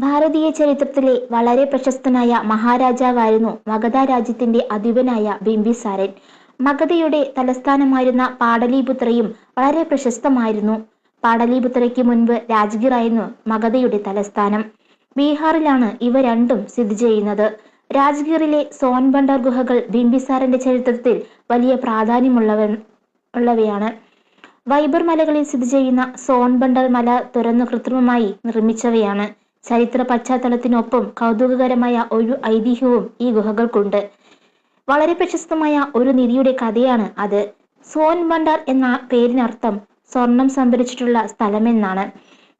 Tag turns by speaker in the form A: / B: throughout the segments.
A: ഭാരതീയ ചരിത്രത്തിലെ വളരെ പ്രശസ്തനായ മഹാരാജാവായിരുന്നു മഗധ രാജ്യത്തിന്റെ അധിപനായ ബിംബിസാരൻ. മഗധയുടെ തലസ്ഥാനമായിരുന്ന പാടലീപുത്രയും വളരെ പ്രശസ്തമായിരുന്നു. പാടലീപുത്രയ്ക്ക് മുൻപ് രാജ്ഗിറായിരുന്നു മഗധയുടെ തലസ്ഥാനം. ബീഹാറിലാണ് ഇവ രണ്ടും സ്ഥിതി ചെയ്യുന്നത്. രാജ്ഗീറിലെ സോൻബണ്ടർ ഗുഹകൾ ബിംബിസാരന്റെ ചരിത്രത്തിൽ വലിയ പ്രാധാന്യമുള്ളവ ഉള്ളവയാണ്. വൈബർ മലകളിൽ സ്ഥിതി ചെയ്യുന്ന സോൺബണ്ടർ മല തുറന്നു കൃത്രിമമായി നിർമ്മിച്ചവയാണ്. ചരിത്ര പശ്ചാത്തലത്തിനൊപ്പം കൗതുകകരമായ ഒരു ഐതിഹ്യവും ഈ ഗുഹകൾക്കുണ്ട്. വളരെ പ്രശസ്തമായ ഒരു നിധിയുടെ കഥയാണ് അത്. സോൻ ഭണ്ഡാർ എന്ന പേരിനർത്ഥം സ്വർണം സംഭരിച്ചിട്ടുള്ള സ്ഥലമെന്നാണ്.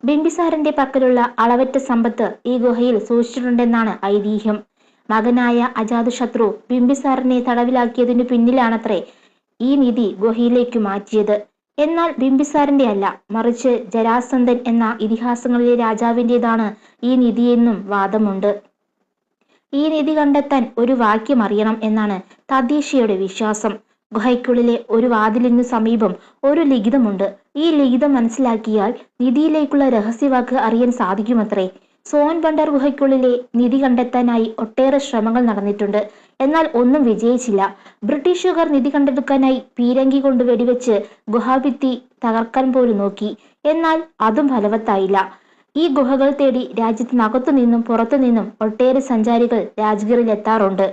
A: ബിംബിസാരന്റെ പക്കലുള്ള അളവറ്റ സമ്പത്ത് ഈ ഗുഹയിൽ സൂക്ഷിച്ചിട്ടുണ്ടെന്നാണ് ഐതിഹ്യം. മകനായ അജാതശത്രു ബിംബിസാറിനെ തടവിലാക്കിയതിനു പിന്നിലാണത്രേ ഈ നിധി ഗുഹയിലേക്ക് മാറ്റിയത്. എന്നാൽ ബിംബിസാറിന്റെ അല്ല മറിച്ച് ജരാസന്ധൻ എന്ന ഇതിഹാസങ്ങളിലെ രാജാവിന്റെതാണ് ഈ നിധിയെന്നും വാദമുണ്ട്. ഈ നിധി കണ്ടെത്താൻ ഒരു വാക്യം അറിയണം എന്നാണ് തദ്ദേശീയയുടെ വിശ്വാസം. ഗുഹയ്ക്കുള്ളിലെ ഒരു വാതിലിനു സമീപം ഒരു ലിഖിതമുണ്ട്. ഈ ലിഖിതം മനസ്സിലാക്കിയാൽ നിധിയിലേക്കുള്ള രഹസ്യവാക്ക് അറിയാൻ സാധിക്കുമത്രേ. സോൻ ബണ്ടർ ഗുഹയ്ക്കുള്ളിലെ നിധി കണ്ടെത്താനായി ഒട്ടേറെ ശ്രമങ്ങൾ നടന്നിട്ടുണ്ട്. എന്നാൽ ഒന്നും വിജയിച്ചില്ല. ബ്രിട്ടീഷുകാർ നിധി കണ്ടെടുക്കാനായി പീരങ്കി കൊണ്ട് വെടിവെച്ച് ഗുഹാഭിത്തി തകർക്കാൻ പോലും നോക്കി. എന്നാൽ അതും ഫലവത്തായില്ല. ഈ ഗുഹകൾ തേടി രാജ്യത്തിനകത്തു നിന്നും പുറത്തു നിന്നും ഒട്ടേറെ സഞ്ചാരികൾ രാജ്ഗിറിൽ എത്താറുണ്ട്